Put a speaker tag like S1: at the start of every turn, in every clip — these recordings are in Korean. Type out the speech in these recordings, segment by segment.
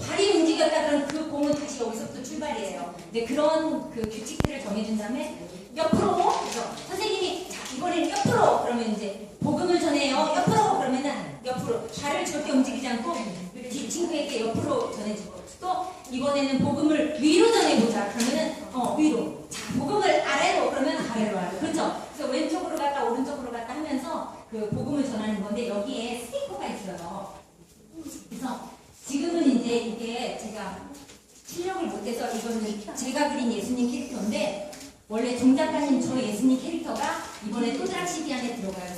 S1: 발이 움직였다 그럼 그 공은 다시 여기서부터 출발이에요. 네, 그런 그 규칙들을 정해준 다음에 옆으로 그죠? 선생님이 자 이번에는 옆으로 그러면 이제 복음을 전해요. 옆으로 그러면은 옆으로 발을 절대 움직이지 않고 뒤 친구에게 옆으로 전해주고 또 이번에는 복음을 위로 전해보자 그러면은 어 위로 자 복음을 아래로 그러면 아래로 아래로 그렇죠? 그래서 왼쪽으로 갔다 오른쪽으로 갔다 하면서 그 복음을 전하는 건데 여기에 스티커가 있어요. 그래서 이제 이게 제가 실력을 못해서 이거는 제가 그린 예수님 캐릭터인데 원래 종 작가님 저 예수님 캐릭터가 이번에 또드락시비 안에 들어가요.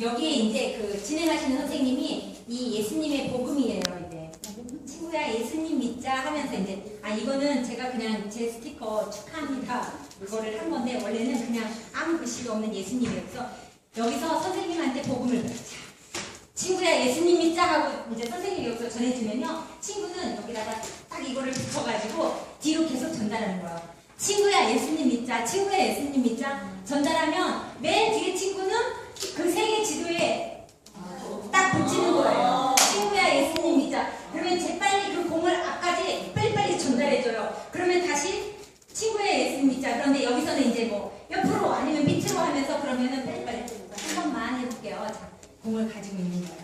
S1: 여기에 이제 그 진행하시는 선생님이 이 예수님의 복음이에요. 이제 친구야 예수님 믿자 하면서 이제 아 이거는 제가 그냥 제 스티커 축하합니다 그거를 한 건데 원래는 그냥 아무 글씨가 없는. 그래서 여기서 선생님한테 복음을 자, 친구야 예수님 믿자 하고 이제 선생님이 여기서 전해주면요 친구는 여기다가 딱 이거를 붙여가지고 뒤로 계속 전달하는 거예요 친구야 예수님 믿자. 친구야 예수님 믿자. 전달하면 맨 뒤에 친구는 그 세계 지도에 딱 붙이는 거예요 친구야 예수님 믿자 그러면 재빨리 그 공을 앞까지 빨리빨리 전달해줘요 그러면 다시 친구야 예수님 믿자 그런데 여기서는 이제 뭐 옆으로 아니면 밑으로 하면서 그러면은 빨리빨리 한 번만 해볼게요 자, 공을 가지고 있는 거예요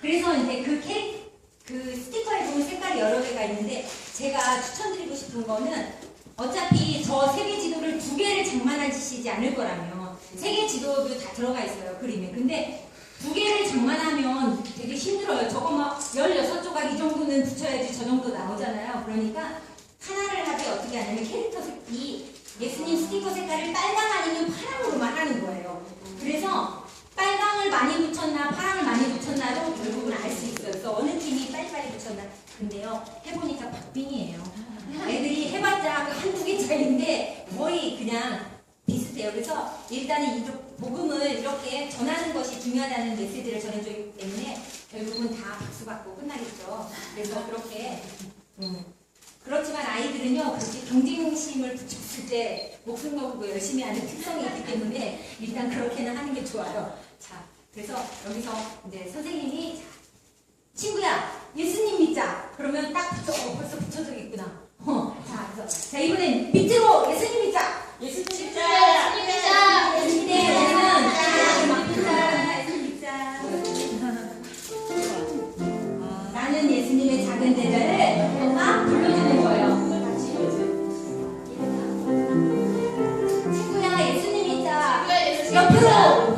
S1: 그래서 이제 그 케이크 그 스티커에 보면 색깔이 여러 개가 있는데 제가 추천드리고 싶은 거는 어차피 저 세계 지도를 두 개를 장만하시지 않을 거라면 세계 지도도 다 들어가 있어요 그림에. 근데 두 개를 장만하면 되게 힘들어요. 저거 막 16조각 이 정도는 붙여야지 저 정도 나오잖아요. 그러니까 하나를 하되 어떻게 하냐면 캐릭터 색, 이 예수님 스티커 색깔을 빨강 아니면 파랑으로만 하는 거예요. 그래서 빨강을 많이 붙였나 파랑을 많이 붙였나도 결국은 알 수 있어요. 그래서 어느 팀이 빨리빨리 붙였나. 근데요, 해보니까 박빙이에요. 애들이 해봤자 그 한두 개 그냥 비슷해요. 그래서 일단은 이 복음을 이렇게 전하는 것이 중요하다는 메시지를 전해주기 때문에 결국은 다 박수 받고 끝나겠죠. 그래서 그렇게 음, 그렇지만 아이들은요 그렇게 경쟁심을 붙였을 때 목숨 걸고 열심히 하는 특성이 있기 때문에 일단 그렇게는 하는 게 좋아요. 자, 그래서 여기서 이제 선생님이 자, 친구야 예수님 믿자. 그러면 딱 붙여. 어, 벌써 붙여져 있구나. 어, 자, 그래서 자 이번엔 밑으로. 예수님 막 불러주는 거예요. 친구야 예수님. 옆으로 옆으로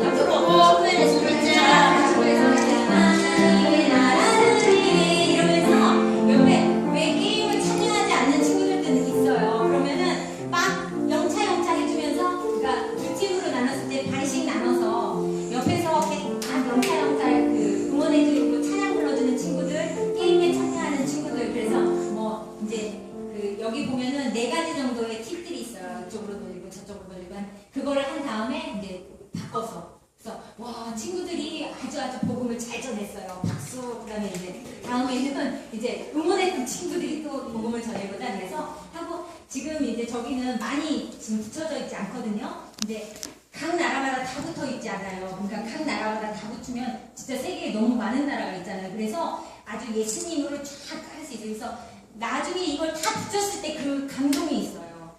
S1: 여기 보면은 네 가지 정도의 팁들이 있어요. 이쪽으로 돌리고 저쪽으로 돌리고 한 그거를 한 다음에 이제 바꿔서 그래서 와 친구들이 아주 아주 복음을 잘 전했어요. 박수 그다음에 이제 다음에는 이제 응원했던 친구들이 또 복음을 전해보자 그래서 하고 지금 이제 저기는 많이 지금 붙여져 있지 않거든요. 근데 각 나라마다 다 붙어 있지 않아요. 그러니까 각 나라마다 다 붙으면 진짜 세계에 너무 많은 나라가 있잖아요. 그래서 아주 예수님으로 쫙 할 수 있어요. 그래서 나중에 이걸 다 붙였을 때 그 감동이 있어요.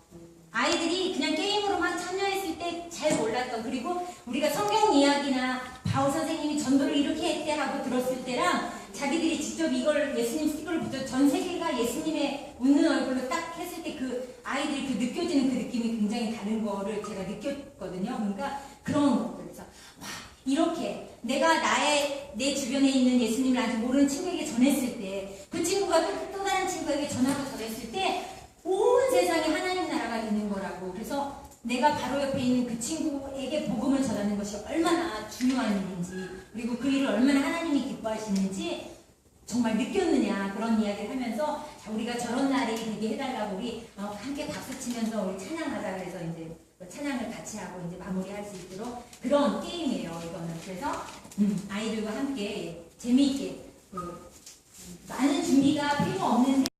S1: 아이들이 그냥 게임으로만 참여했을 때 잘 몰랐던 그리고 우리가 성경 이야기나 바울 선생님이 전도를 이렇게 했대 하고 들었을 때랑 자기들이 직접 이걸 예수님 스티커를 붙여 전 세계가 예수님의 웃는 얼굴로 딱 했을 때 그 아이들이 그 느껴지는 그 느낌이 굉장히 다른 거를 제가 느꼈거든요. 그러니까 그런 이렇게 내가 나의 내 주변에 있는 예수님을 아직 모르는 친구에게 전했을 때 그 친구가 또, 또 다른 친구에게 전하고 전했을 때 온 세상에 하나님 나라가 되는 거라고. 그래서 내가 바로 옆에 있는 그 친구에게 복음을 전하는 것이 얼마나 중요한 일인지, 그리고 그 일을 얼마나 하나님이 기뻐하시는지 정말 느꼈느냐 그런 이야기를 하면서 자, 우리가 저런 날이 되게 해달라고 우리 어, 함께 박수 치면서 우리 찬양하자 그래서 이제 그 찬양을 같이 하고 이제 마무리할 수 있도록 그런 게임이에요 이거는. 그래서 음, 아이들과 함께 재미있게 그, 많은 준비가 필요 없는